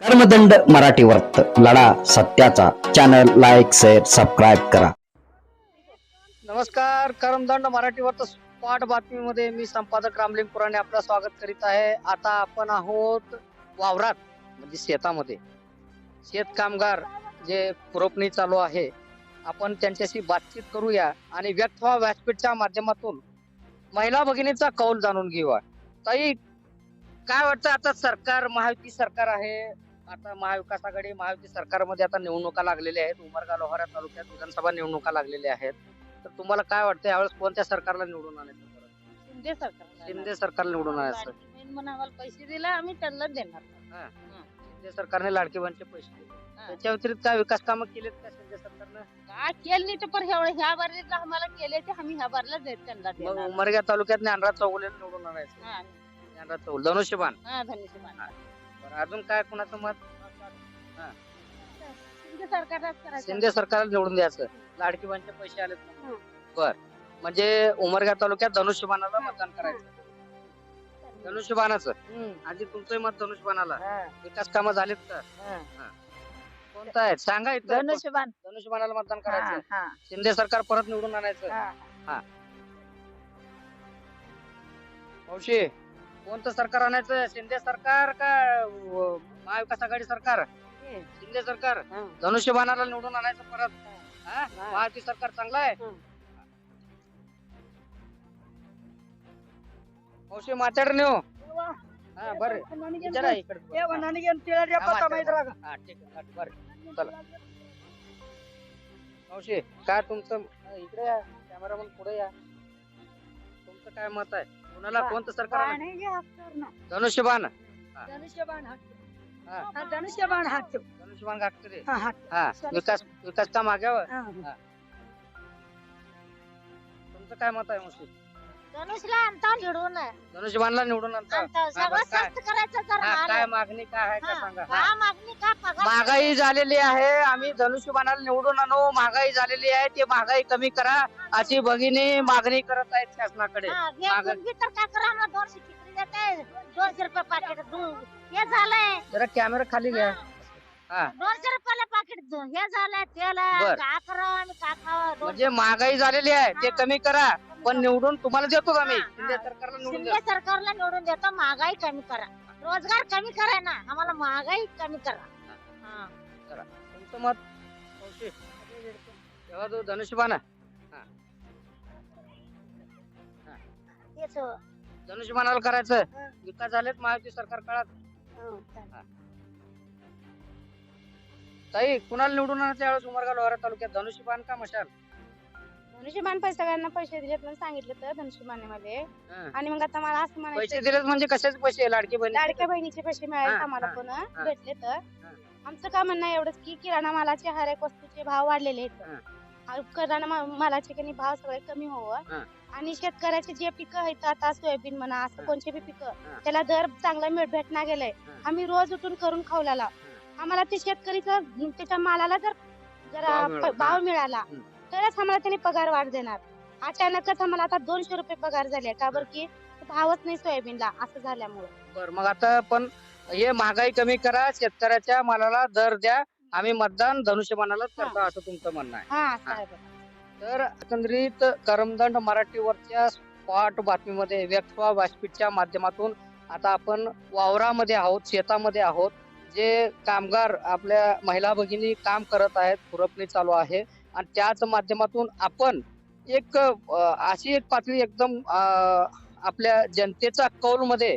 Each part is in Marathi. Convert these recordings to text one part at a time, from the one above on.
कर्मदंड मराठी वर्त लढा सत्याचा. चॅनल लाईक शेअर सबस्क्राईब करा. नमस्कार. करमदंड मराठीवर स्पॉट बातमीमध्ये मी संपादक रामलिंग पुराणे आपलं स्वागत करीत आहे. आता आपण आहोत वावरात म्हणजे शेतामध्ये. शेत कामगार जे पुरवणी चालू आहे आपण त्यांच्याशी बातचीत करूया आणि व्यक्त व्हा व्यासपीठच्या माध्यमातून. महिला भगिनीचा कौल जाणून घेऊया. ताई काय वाटतं? आता सरकार महायुती सरकार आहे. आता महाविकास आघाडी महायुती सरकारमध्ये आता निवडणुका लागलेल्या आहेत. उमरगा लोहारा तालुक्यात विधानसभा निवडणुका लागलेल्या आहेत. तर तुम्हाला काय वाटतं यावेळेस कोणत्या सरकारला निवडून आणायचं? शिंदे सरकार शिंदे सरकारला निवडून आणायचं. आम्हाला पैसे दिले आम्ही त्यांना देणार. शिंदे सरकारने लाडके बहिणीचे पैसे दिले. त्याच्या व्यतिरिक्त काय विकास कामं केलेत का शिंदे सरकारनं? काय केलं नाही तर पण ह्या ह्या बारीला आम्हाला केले ते आम्ही ह्या बारला देत त्यांना मग देणार. उमरगा तालुक्यात ज्ञानराज चौगुलेला निवडून आणायचं. हा, ज्ञानराज चौगुल. धनुष्यबाण. हा, धनुष्यबाण. बरं, अजून काय कुणाचं मत? शिंदे सरकारलाच करायचं. शिंदे सरकारला निवडून द्यायचं. लाडकी बहिणीचे पैसे आलेत ना. हं. बर. म्हणजे उमरगा तालुक्यात धनुष्यबाणाला मतदान करायचं. धनुष्यबाणाचं? हम्म. आधी तुमचंही मत धनुष्यबाणाला? हा, विकास कामं झालेत का? हा. कोणतं आहे सांगा इथं. धनुष्यबाण. धनुष्यबाणाला मतदान हा, करायचं. हा, शिंदे सरकार परत निवडून आणायचं. हा. मावशी. कोणतं सरकार आणायचं? शिंदे सरकार का व- महाविकास आघाडी सरकार? हे, शिंदे सरकार. हा. धनुष्यबाणाला निवडून आणायचं परत. हा? हा. महायुती सरकार चांगलं आहे? हं. मावशी माताड नेऊ. हा बरं. विचारा इकडे. हा, माताड. हा, ठीक आहे हा, बरं. चला. मावशी काय तुमचं इकडे या. कॅमेरामन पुढे या. तुमचं काय मत आहे? कुणाला कोणतं सरकार असणार ना. धनुष्यबाण धनुष्यबाण हात हा. हा, धनुष्यबाण हात ठेव. धनुष्यबाण हा, हात. हा विकास विकास काम माग्यावर हा. तुमचं काय मत आहे मावशी धनुषला आणता निवडून धनुष्यबाणला निवडून आणता हा, सगळं काय? स्वस्त करायचं जर हा, माल. काय मागणी काय आहे का हा, सांगा का हा. मागणी का महागाई झालेली आहे. आम्ही धनुष्यबाणाला निवडून आणू. महागाई झालेली आहे. ते महागाई कमी करा. अशी भगिनी मागणी करत आहेत शासनाकडे. हा, मागं- मुलगी तर काय करा आम्हाला दोनशे चिकरी देते. दोनशे रुपये पाकिट झालंय. जरा कॅमेरा खाली घ्या. हा. दोनशे रुपयाला पाकिट हे झालंय तेल बर. का करावं आणि का खावं दोन- म्हणजे महागाई झालेली आहे. ते कमी करा. पण निवडून तुम्हाला देतो आम्ही हा, हा. शिंदे सरकारला निवडून शिंदे देतो. सरकारला निवडून देतो. महागाई कमी करा. रोजगार कमी करा ना. आम्हाला महागाई कमी करा. हा. तुमचं मत मावशी, तेव्हा तो धनुष्यबाण आहे. तेच हो. धनुष्यबाणाला करायचं. विकास झालेत महायुती सरकार काळात हो, चालेल. ताई कुणाला निवडून आणायचं यावेळेस उमरगा लोहारा तालुक्यात धनुष्यबाण का मशाल धनुष्यबाण पैसे सगळ्यांना पैसे दिलेत म्हणून सांगितलं तर धनुष्यबाणेमध्ये हा. आणि मग आता मला असं पैसे म्हणायचं दिलेत म्हणजे कशाचे पैसे लाडके बहिणी लाडक्या बहिणीचे पैसे मिळाले हा, आम्हाला हा, पण हा. भेटले तर आमचं काय म्हणणं आहे एवढंच की किराणा मालाचे हर एक वस्तूचे भाव वाढलेले हा. आहेत किराणा मा- मालाचे कधी भाव सगळे कमी हा. व्हावं आणि शेतकऱ्याचे जे पिकं आहेत आता सोयाबीन म्हणा हा. असं कोणते बी पिकं हा. त्याला दर चांगला मिळ भेटना गेलाय हा. आम्ही रोज उठून करून खावलाला आम्हाला ते शेतकरीचं त्याच्या मालाला जर जरा भाव मिळाला. प- भाव मिळाला हम्म. तरच आम्हाला त्यांनी पगार वाढ देणार. अचानकच आम्हाला आता दोनशे रुपये पगार झाले. का बरं की भावच नाही सोयाबीनला असं झाल्यामुळे. बर मग आता पण हे महागाई कमी करा शेतकऱ्याच्या मालाला दर द्या. आम्ही मतदान धनुष्यबाणालाच करतो असं तुमचं म्हणणं आहे. हा साहेब. तर एकंदरीत करमदंड मराठीवरच्या स्पॉट बातमीमध्ये व्यक्त व्यासपीठच्या माध्यमातून आता आपण वावरामध्ये आहोत शेतामध्ये आहोत. जे कामगार आपल्या महिला भगिनी काम करत आहेत खुरपणी चालू आहे. आणि त्याच माध्यमातून आपण एक अशी एक पातळी एकदम आपल्या जनतेचा कौलमध्ये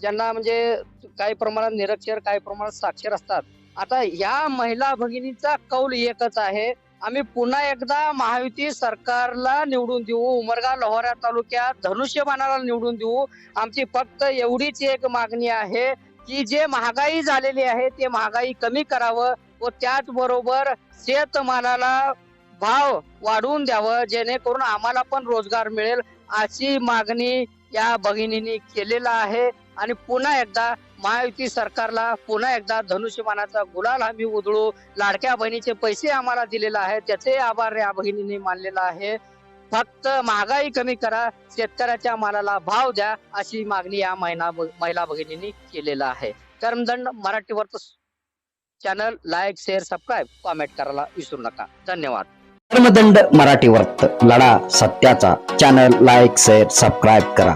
ज्यांना म्हणजे काही प्रमाणात निरक्षर काही प्रमाणात साक्षर असतात. आता या महिला भगिनीचा कौल एकच आहे. आम्ही पुन्हा एकदा महायुती सरकारला निवडून देऊ उमरगा लोहारा तालुक्यात धनुष्यबाणाला निवडून देऊ. आमची फक्त एवढीच एक मागणी आहे की जे महागाई झालेली आहे ते महागाई कमी करावं. व त्याचबरोबर शेतमालाला भाव वाढवून द्यावं जेणेकरून आम्हाला पण रोजगार मिळेल अशी मागणी या भगिनींनी केलेला आहे. आणि पुन्हा एकदा महायुती सरकारला पुन्हा एकदा धनुष्यमानाचा गुलाल आम्ही उधळू. लाडक्या बहिणीचे पैसे आम्हाला दिलेले आहे त्याचे आभार या भगिनींनी मानलेला आहे. फक्त महागाई कमी करा शेतकऱ्याच्या मालाला भाव द्या अशी मागणी या महिला महिला भगिनींनी केलेला आहे. कर्मदंड मराठीवर channel like share subscribe comment करायला विसरू नका. धन्यवाद. धर्मदंड मराठी वर्त लढा सत्याचा. चॅनल लाईक शेअर सबस्क्राईब करा.